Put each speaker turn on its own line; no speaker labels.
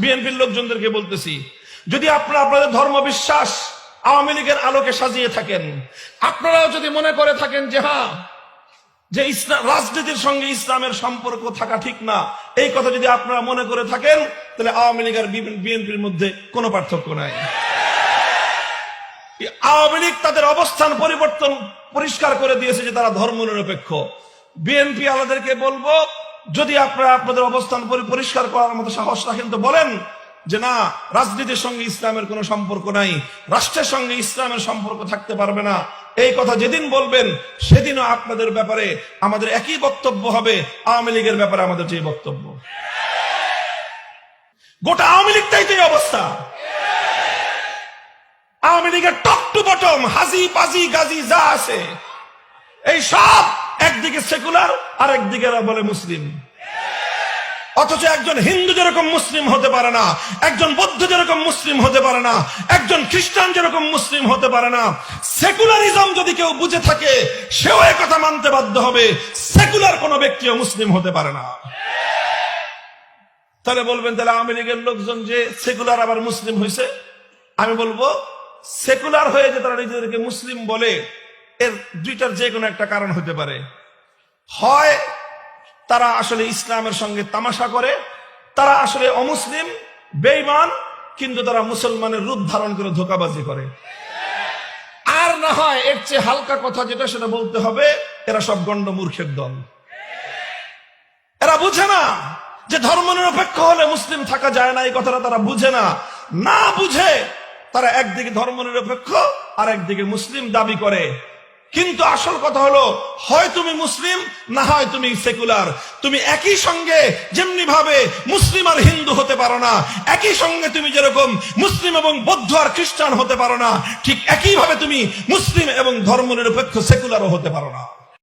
বিএনপির লোকজনদেরকে বলতেছি, যদি আপনারা আপনাদের ধর্ম বিশ্বাস আওয়ামী লীগের আলোকে সাজিয়ে থাকেন, আপনারাও যদি মনে করে থাকেন যে হ্যাঁ যে ইসলাম, রাজনীতির সঙ্গে ইসলামের সম্পর্ক থাকা ঠিক না, এই কথা যদি আপনারা মনে করে থাকেন, তাহলে আওয়ামী লীগ আর বিএনপির মধ্যে কোনো পার্থক্য নাই। আওয়ামী লীগ তাদের অবস্থান পরিবর্তন, পরিষ্কার করে দিয়েছে যে তারা ধর্ম নিরপেক্ষ বিএনপি আলাদেরকে বলব যদি আপনারা আপনাদের অবস্থান পরিষ্কার করার মতো সাহস রাখেন তো বলেন যে না, রাজনীতির সঙ্গে ইসলামের কোনো সম্পর্ক নাই, রাষ্ট্রের সঙ্গে ইসলামের সম্পর্ক থাকতে পারবে না। এই কথা যেদিন বলবেন, সেদিনও আপনাদের ব্যাপারে আমাদের একই বক্তব্য হবে। আওয়ামী লীগের ব্যাপারে আমাদের যে বক্তব্য। গোটা আওয়ামী লীগটাই তো অবস্থা। আওয়ামী লীগের টপ টু বটম, হাজি পাজি, গাজি, যা আছে, এই সব একদিকে সেকুলার আর একদিকে বলে মুসলিম। অথচ একজন হিন্দু যেরকম মুসলিম হতে পারে না, একজন বৌদ্ধ যেরকম মুসলিম হতে পারে না, একজন খ্রিস্টান যেরকম মুসলিম হতে পারে না, সেকুলারিজম যদি কেউ বুঝে থাকে, সেও কথা মানতে বাধ্য হবে, সেকুলার কোন ব্যক্তিও মুসলিম হতে পারে না। তাহলে বলবেন, তাহলে আওয়ামী লীগের লোকজন যে সেকুলার আবার মুসলিম হয়েছে আমি বলব, সেকুলার হয়ে যে তারা নিজেদেরকে মুসলিম বলে, এর দুইটার যে কোনো একটা কারণ হতে পারে। হয় তারা আসলে ইসলামের সঙ্গে তামাশা করে, তারা আসলে অমুসলিম বেইমান কিন্তু তারা মুসলমানের রূপ ধারণ করে ধোকাবাজি করে। আর না হয় এর চেয়ে হালকা কথা যেটা, সেটা বলতে হবে, এরা সব গণ্ড মূর্খের দল। এরা বুঝে না যে ধর্ম নিরপেক্ষ হলে মুসলিম থাকা যায় না, এই কথাটা তারা বুঝে না। না বুঝে তারা একদিকে ধর্ম নিরপেক্ষ আর একদিকে মুসলিম দাবি করে। কিন্তু আসল কথা হলো, হয় তুমি মুসলিম, না হয় তুমি সেকুলার। তুমি একই সঙ্গে যেমনি ভাবে মুসলিম আর হিন্দু হতে পারো না, একই সঙ্গে তুমি যেরকম মুসলিম এবং বৌদ্ধ আর খ্রিস্টান হতে পারো না, ঠিক একই ভাবে তুমি মুসলিম এবং ধর্ম নিরপেক্ষ সেকুলারও হতে পারো না।